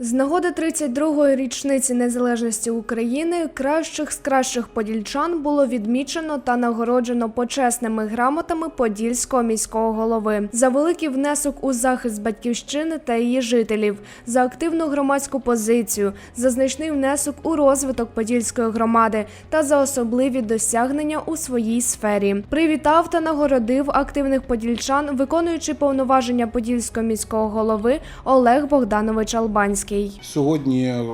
З нагоди 32-ї річниці незалежності України кращих з кращих подільчан було відмічено та нагороджено почесними грамотами Подільського міського голови за великий внесок у захист батьківщини та її жителів, за активну громадську позицію, за значний внесок у розвиток Подільської громади та за особливі досягнення у своїй сфері. Привітав та нагородив активних подільчан, виконуючи повноваження Подільського міського голови Олег Богданович Албанський. Сьогодні е,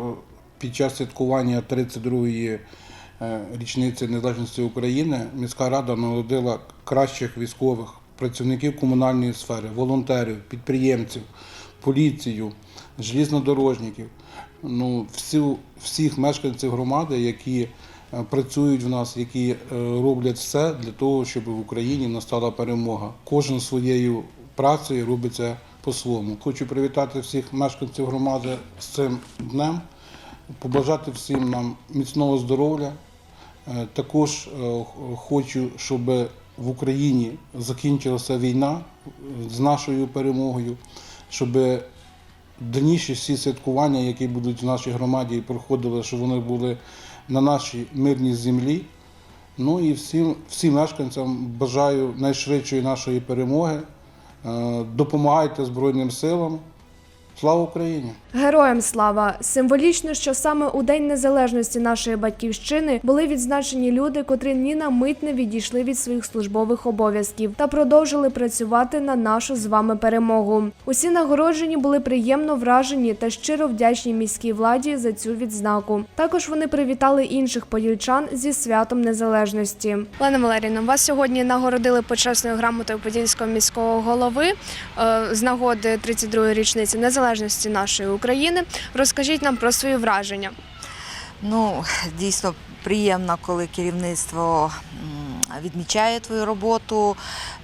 під час святкування 32-ї е, річниці незалежності України міська рада нагородила кращих військових працівників комунальної сфери, волонтерів, підприємців, поліцію, желізнодорожників, ну, всі, всіх мешканців громади, які е, працюють в нас, які роблять все для того, щоб в Україні настала перемога. Кожен своєю працею робить це по-своєму. Хочу привітати всіх мешканців громади з цим днем, побажати всім нам міцного здоров'я. Е, Також е, хочу, щоб в Україні закінчилася війна е, з нашою перемогою, щоб дальніші всі святкування, які будуть в нашій громаді проходили, щоб вони були на нашій мирній землі. Ну і всім, всім мешканцям бажаю найшвидшої нашої перемоги. Е, Допомагайте Збройним силам. Слава Україні! Героям слава! Символічно, що саме у День Незалежності нашої батьківщини були відзначені люди, котрі ні на мить не відійшли від своїх службових обов'язків та продовжили працювати на нашу з вами перемогу. Усі нагороджені були приємно вражені та щиро вдячні міській владі за цю відзнаку. Також вони привітали інших подільчан зі святом незалежності. Лена Валерійовна, вас сьогодні нагородили почесною грамотою Подільського міського голови е, з нагоди 32-ї річниці незалежності нашої України. Розкажіть нам про свої враження. Ну, дійсно приємно, коли керівництво відмічає твою роботу.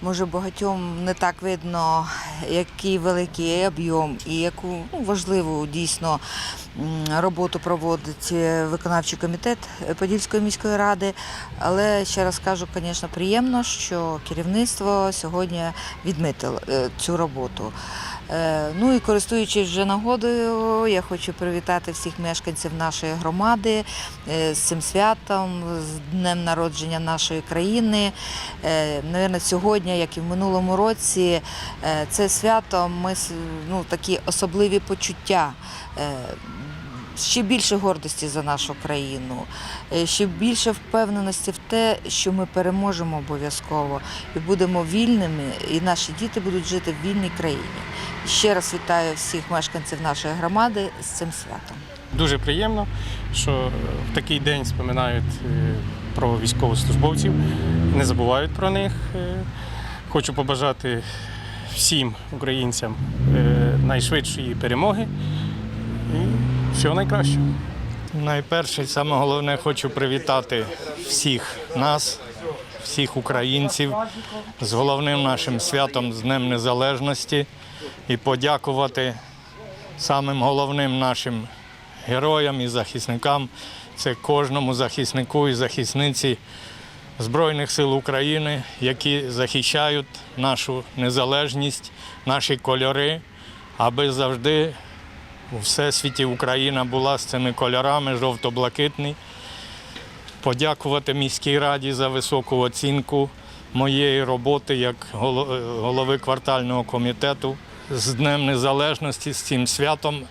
Може, багатьом не так видно, який великий об'єм і яку ну, важливу дійсно роботу проводить е, виконавчий комітет Подільської міської ради. Але ще раз кажу, звісно, приємно, що керівництво сьогодні відмітило е, цю роботу. Е, Ну і користуючись вже нагодою, я хочу привітати всіх мешканців нашої громади е, з цим святом, з днем народження нашої країни. Е, Навірно, сьогодні, як і в минулому році, це свято ми ну, такі особливі почуття. Ще більше гордості за нашу країну, ще більше впевненості в те, що ми переможемо обов'язково і будемо вільними, і наші діти будуть жити в вільній країні. Ще раз вітаю всіх мешканців нашої громади з цим святом. Дуже приємно, що в такий день споминають е, про військовослужбовців, не забувають про них. Е, Хочу побажати всім українцям е, найшвидшої перемоги і всього найкращого. Найперше, саме головне, хочу привітати всіх нас, всіх українців з головним нашим святом з Днем Незалежності і подякувати самим головним нашим героям і захисникам. Це кожному захиснику і захисниці Збройних сил України, які захищають нашу незалежність, наші кольори, аби завжди у всесвіті Україна була з цими кольорами жовто-блакитний. Подякувати міській раді за високу оцінку моєї роботи як голови квартального комітету з Днем Незалежності, з цим святом.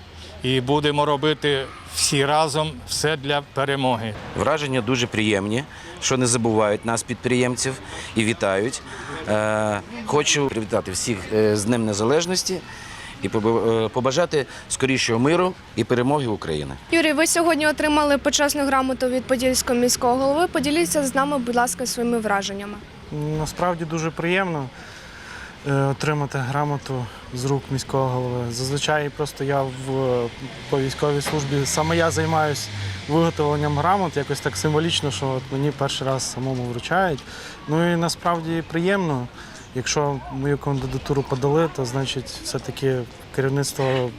І будемо робити всі разом все для перемоги. Враження дуже приємні, що не забувають нас, підприємців, і вітають. Е, Хочу привітати всіх е, з Днем Незалежності і е, побажати скорішого миру і перемоги України. Юрій, ви сьогодні отримали почесну грамоту від Подільського міського голови. Поділіться з нами, будь ласка, своїми враженнями. Насправді дуже приємно отримати грамоту з рук міського голови. Зазвичай просто я в, по військовій службі саме я займаюся виготовленням грамот, якось так символічно, що от мені перший раз самому вручають. Ну і насправді приємно. Якщо мою кандидатуру подали, то значить все-таки керівництво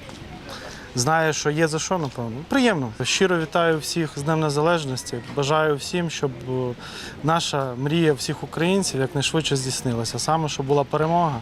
знає, що є за що, напевно. Приємно. Щиро вітаю всіх з Днем Незалежності. Бажаю всім, щоб е, наша мрія всіх українців якнайшвидше здійснилася. Саме, щоб була перемога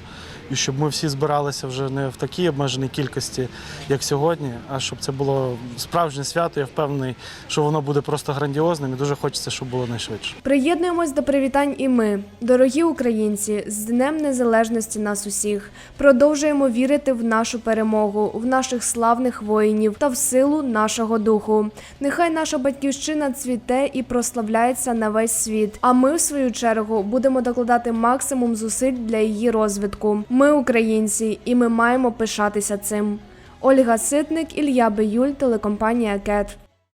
і щоб ми всі збиралися вже не в такій обмеженій кількості, як сьогодні, а щоб це було справжнє свято. Я впевнений, що воно буде просто грандіозним і дуже хочеться, щоб було найшвидше. Приєднуємось до привітань і ми, дорогі українці, з Днем Незалежності нас усіх. Продовжуємо вірити в нашу перемогу, в наших славних воїнів та в силу нашого духу. Нехай наша батьківщина цвіте і прославляється на весь світ. А ми, в свою чергу, будемо докладати максимум зусиль для її розвитку. Ми українці, і ми маємо пишатися цим. Ольга Ситник, Ілья Биюль, телекомпанія Кет.